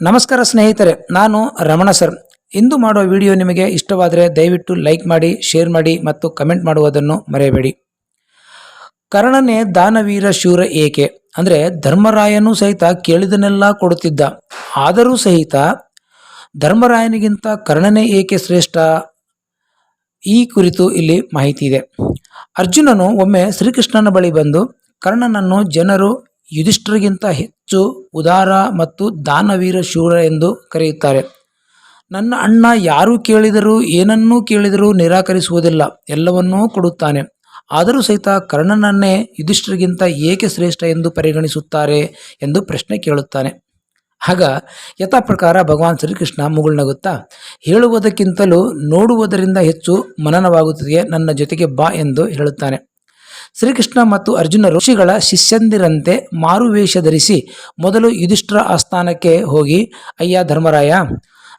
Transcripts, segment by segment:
ನಮಸ್ಕಾರ ಸ್ನೇಹಿತರೆ, ನಾನು ರಮಣ ಸರ್. ಇಂದು ಮಾಡುವ ವಿಡಿಯೋ ನಿಮಗೆ ಇಷ್ಟವಾದರೆ ದಯವಿಟ್ಟು ಲೈಕ್ ಮಾಡಿ, ಶೇರ್ ಮಾಡಿ ಮತ್ತು ಕಮೆಂಟ್ ಮಾಡುವುದನ್ನು ಮರೆಯಬೇಡಿ. ಕರ್ಣನೇ ದಾನವೀರ ಶೂರ ಏಕೆ? ಅಂದರೆ ಧರ್ಮರಾಯನೂ ಸಹಿತ ಕೇಳಿದನೆಲ್ಲ ಕೊಡುತ್ತಿದ್ದ. ಆದರೂ ಸಹಿತ ಧರ್ಮರಾಯನಿಗಿಂತ ಕರ್ಣನೇ ಏಕೆ ಶ್ರೇಷ್ಠ? ಈ ಕುರಿತು ಇಲ್ಲಿ ಮಾಹಿತಿ ಇದೆ. ಅರ್ಜುನನು ಒಮ್ಮೆ ಶ್ರೀಕೃಷ್ಣನ ಬಳಿ ಬಂದು, ಕರ್ಣನನ್ನು ಜನರು ಯುಧಿಷ್ಠರಿಗಿಂತ ಹೆಚ್ಚು ಉದಾರ ಮತ್ತು ದಾನವೀರ ಶೂರ ಎಂದು ಕರೆಯುತ್ತಾರೆ. ನನ್ನ ಅಣ್ಣ ಯಾರು ಕೇಳಿದರೂ, ಏನನ್ನೂ ಕೇಳಿದರೂ ನಿರಾಕರಿಸುವುದಿಲ್ಲ, ಎಲ್ಲವನ್ನೂ ಕೊಡುತ್ತಾನೆ. ಆದರೂ ಸಹಿತ ಕರ್ಣನನ್ನೇ ಯುಧಿಷ್ಠರಿಗಿಂತ ಏಕೆ ಶ್ರೇಷ್ಠ ಎಂದು ಪರಿಗಣಿಸುತ್ತಾರೆ ಎಂದು ಪ್ರಶ್ನೆ ಕೇಳುತ್ತಾನೆ. ಆಗ ಯಥಾ ಪ್ರಕಾರ ಭಗವಾನ್ ಶ್ರೀಕೃಷ್ಣ ಮುಗುಳ್ನಗುತ್ತಾ, ಹೇಳುವುದಕ್ಕಿಂತಲೂ ನೋಡುವುದರಿಂದ ಹೆಚ್ಚು ಮನನವಾಗುತ್ತದೆ ನನ್ನ ಜೊತೆಗೆ ಬಾ ಎಂದು ಹೇಳುತ್ತಾನೆ. ಶ್ರೀಕೃಷ್ಣ ಮತ್ತು ಅರ್ಜುನ ಋಷಿಗಳ ಶಿಷ್ಯಂದಿರಂತೆ ಮಾರುವೇಷ ಧರಿಸಿ ಮೊದಲು ಯುಧಿಷ್ಠರ ಆಸ್ಥಾನಕ್ಕೆ ಹೋಗಿ, ಅಯ್ಯ ಧರ್ಮರಾಯ,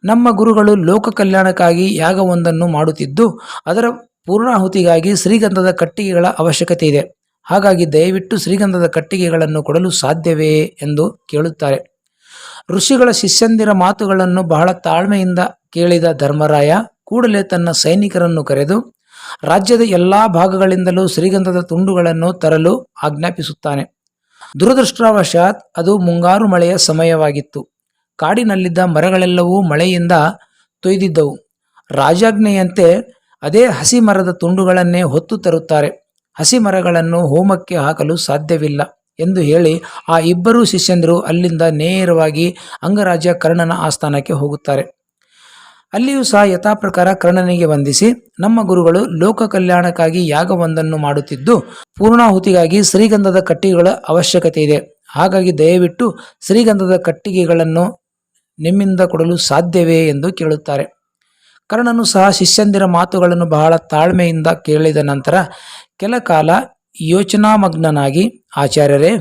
ನಮ್ಮ ಗುರುಗಳು ಲೋಕ ಕಲ್ಯಾಣಕ್ಕಾಗಿ ಯಾಗವೊಂದನ್ನು ಮಾಡುತ್ತಿದ್ದು, ಅದರ ಪೂರ್ಣಾಹುತಿಗಾಗಿ ಶ್ರೀಗಂಧದ ಕಟ್ಟಿಗೆಗಳ ಅವಶ್ಯಕತೆ ಇದೆ. ಹಾಗಾಗಿ ದಯವಿಟ್ಟು ಶ್ರೀಗಂಧದ ಕಟ್ಟಿಗೆಗಳನ್ನು ಕೊಡಲು ಸಾಧ್ಯವೇ? ಎಂದು ಕೇಳುತ್ತಾರೆ. ಋಷಿಗಳ ಶಿಷ್ಯಂದಿರ ಮಾತುಗಳನ್ನು ಬಹಳ ತಾಳ್ಮೆಯಿಂದ ಕೇಳಿದ ಧರ್ಮರಾಯ, ಕೂಡಲೇ ತನ್ನ ಸೈನಿಕರನ್ನು ಕರೆದು ರಾಜ್ಯದ ಎಲ್ಲ ಭಾಗಗಳಿಂದಲೂ ಶ್ರೀಗಂಧದ ತುಂಡುಗಳನ್ನು ತರಲು ಆಜ್ಞಾಪಿಸುತ್ತಾನೆ. ದುರದೃಷ್ಟವಶಾತ್ ಅದು ಮುಂಗಾರು ಮಳೆಯ ಸಮಯವಾಗಿತ್ತು. ಕಾಡಿನಲ್ಲಿದ್ದ ಮರಗಳೆಲ್ಲವೂ ಮಳೆಯಿಂದ ತೊಯ್ದಿದ್ದವು. ರಾಜಾಜ್ಞೆಯಂತೆ ಅದೇ ಹಸಿ ಮರದ ತುಂಡುಗಳನ್ನೇ ಹೊತ್ತು ತರುತ್ತಾರೆ. ಹಸಿ ಮರಗಳನ್ನು ಹೋಮಕ್ಕೆ ಹಾಕಲು ಸಾಧ್ಯವಿಲ್ಲ ಎಂದು ಹೇಳಿ ಆ ಇಬ್ಬರು ಶಿಷ್ಯಂದರು ಅಲ್ಲಿಂದ ನೇರವಾಗಿ ಅಂಗರಾಜ ಕರ್ಣನ ಆಸ್ಥಾನಕ್ಕೆ ಹೋಗುತ್ತಾರೆ. ಅಲ್ಲಿಯೂ ಸಹ ಯಥಾಪ್ರಕಾರ ಕರ್ಣನಿಗೆ ವಂದಿಸಿ, ನಮ್ಮ ಗುರುಗಳು ಲೋಕ ಕಲ್ಯಾಣಕ್ಕಾಗಿ ಯಾಗವೊಂದನ್ನು ಮಾಡುತ್ತಿದ್ದು, ಪೂರ್ಣಾಹುತಿಗಾಗಿ ಶ್ರೀಗಂಧದ ಕಟ್ಟಿಗೆಗಳ ಅವಶ್ಯಕತೆ ಇದೆ. ಹಾಗಾಗಿ ದಯವಿಟ್ಟು ಶ್ರೀಗಂಧದ ಕಟ್ಟಿಗೆಗಳನ್ನು ನಿಮ್ಮಿಂದ ಕೊಡಲು ಸಾಧ್ಯವೇ ಎಂದು ಕೇಳುತ್ತಾರೆ. ಕರ್ಣನು ಸಹ ಶಿಷ್ಯಂದಿರ ಮಾತುಗಳನ್ನು ಬಹಳ ತಾಳ್ಮೆಯಿಂದ ಕೇಳಿದ ನಂತರ, ಕೆಲ ಕಾಲ ಯೋಚನಾಮಗ್ನನಾಗಿ, ಆಚಾರ್ಯರೇ,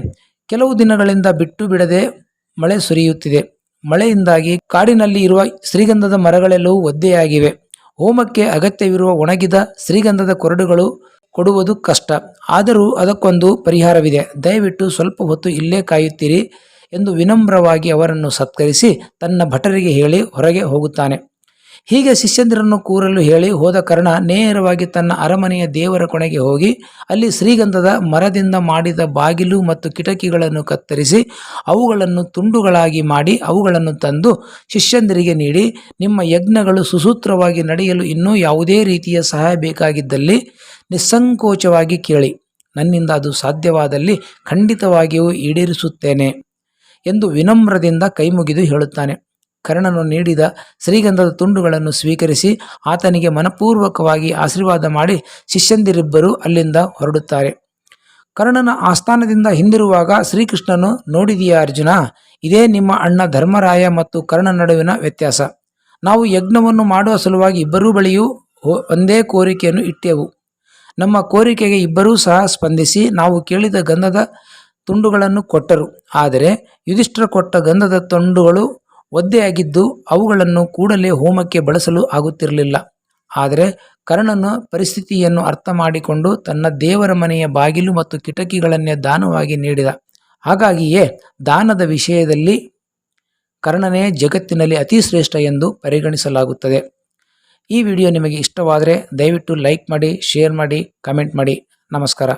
ಕೆಲವು ದಿನಗಳಿಂದ ಬಿಟ್ಟು ಬಿಡದೆ ಮಳೆ ಸುರಿಯುತ್ತಿದೆ. ಮಳೆಯಿಂದಾಗಿ ಕಾಡಿನಲ್ಲಿ ಇರುವ ಶ್ರೀಗಂಧದ ಮರಗಳೆಲ್ಲವೂ ಒದ್ದೆಯಾಗಿವೆ. ಹೋಮಕ್ಕೆ ಅಗತ್ಯವಿರುವ ಒಣಗಿದ ಶ್ರೀಗಂಧದ ಕೊರಡುಗಳು ಕೊಡುವುದು ಕಷ್ಟ. ಆದರೂ ಅದಕ್ಕೊಂದು ಪರಿಹಾರವಿದೆ. ದಯವಿಟ್ಟು ಸ್ವಲ್ಪ ಹೊತ್ತು ಇಲ್ಲೇ ಕಾಯುತ್ತೀರಿ ಎಂದು ವಿನಮ್ರವಾಗಿ ಅವರನ್ನು ಸತ್ಕರಿಸಿ ತನ್ನ ಭಟರಿಗೆ ಹೇಳಿ ಹೊರಗೆ ಹೋಗುತ್ತಾನೆ. ಹೀಗೆ ಶಿಷ್ಯಂದಿರನ್ನು ಕೂರಲು ಹೇಳಿ ಹೋದ ಕರ್ಣ ನೇರವಾಗಿ ತನ್ನ ಅರಮನೆಯ ದೇವರ ಕೊನೆಗೆ ಹೋಗಿ ಅಲ್ಲಿ ಶ್ರೀಗಂಧದ ಮರದಿಂದ ಮಾಡಿದ ಬಾಗಿಲು ಮತ್ತು ಕಿಟಕಿಗಳನ್ನು ಕತ್ತರಿಸಿ ಅವುಗಳನ್ನು ತುಂಡುಗಳಾಗಿ ಮಾಡಿ ಅವುಗಳನ್ನು ತಂದು ಶಿಷ್ಯಂದಿರಿಗೆ ನೀಡಿ, ನಿಮ್ಮ ಯಜ್ಞಗಳು ಸುಸೂತ್ರವಾಗಿ ನಡೆಯಲು ಇನ್ನೂ ಯಾವುದೇ ರೀತಿಯ ಸಹಾಯ ಬೇಕಾಗಿದ್ದಲ್ಲಿ ನಿಸ್ಸಂಕೋಚವಾಗಿ ಕೇಳಿ. ನನ್ನಿಂದ ಅದು ಸಾಧ್ಯವಾದಲ್ಲಿ ಖಂಡಿತವಾಗಿಯೂ ಈಡೇರಿಸುತ್ತೇನೆ ಎಂದು ವಿನಮ್ರದಿಂದ ಕೈಮುಗಿದು ಹೇಳುತ್ತಾನೆ. ಕರ್ಣನು ನೀಡಿದ ಶ್ರೀಗಂಧದ ತುಂಡುಗಳನ್ನು ಸ್ವೀಕರಿಸಿ ಆತನಿಗೆ ಮನಪೂರ್ವಕವಾಗಿ ಆಶೀರ್ವಾದ ಮಾಡಿ ಶಿಷ್ಯಂದಿರಿಬ್ಬರು ಅಲ್ಲಿಂದ ಹೊರಡುತ್ತಾರೆ. ಕರ್ಣನ ಆಸ್ಥಾನದಿಂದ ಹಿಂದಿರುವಾಗ ಶ್ರೀಕೃಷ್ಣನು ನೋಡಿದೆಯಾ ಅರ್ಜುನ, ಇದೇ ನಿಮ್ಮ ಅಣ್ಣ ಧರ್ಮರಾಯ ಮತ್ತು ಕರ್ಣ ನಡುವಿನ ವ್ಯತ್ಯಾಸ. ನಾವು ಯಜ್ಞವನ್ನು ಮಾಡುವ ಸಲುವಾಗಿ ಇಬ್ಬರೂ ಬಳಿಯೂ ಒಂದೇ ಕೋರಿಕೆಯನ್ನು ಇಟ್ಟೆವು. ನಮ್ಮ ಕೋರಿಕೆಗೆ ಇಬ್ಬರೂ ಸಹ ಸ್ಪಂದಿಸಿ ನಾವು ಕೇಳಿದ ಗಂಧದ ತುಂಡುಗಳನ್ನು ಕೊಟ್ಟರು. ಆದರೆ ಯುಧಿಷ್ಠರ ಕೊಟ್ಟ ಗಂಧದ ತುಂಡುಗಳು ಒದ್ದೆಯಾಗಿದ್ದು ಅವುಗಳನ್ನು ಕೂಡಲೇ ಹೋಮಕ್ಕೆ ಬಳಸಲು ಆಗುತ್ತಿರಲಿಲ್ಲ. ಆದರೆ ಕರ್ಣನ ಪರಿಸ್ಥಿತಿಯನ್ನು ಅರ್ಥ ಮಾಡಿಕೊಂಡು ತನ್ನ ದೇವರ ಮನೆಯ ಬಾಗಿಲು ಮತ್ತು ಕಿಟಕಿಗಳನ್ನೇ ದಾನವಾಗಿ ನೀಡಿದ. ಹಾಗಾಗಿಯೇ ದಾನದ ವಿಷಯದಲ್ಲಿ ಕರ್ಣನೇ ಜಗತ್ತಿನಲ್ಲಿ ಅತಿ ಶ್ರೇಷ್ಠ ಎಂದು ಪರಿಗಣಿಸಲಾಗುತ್ತದೆ. ಈ ವಿಡಿಯೋ ನಿಮಗೆ ಇಷ್ಟವಾದರೆ ದಯವಿಟ್ಟು ಲೈಕ್ ಮಾಡಿ, ಶೇರ್ ಮಾಡಿ, ಕಮೆಂಟ್ ಮಾಡಿ. ನಮಸ್ಕಾರ.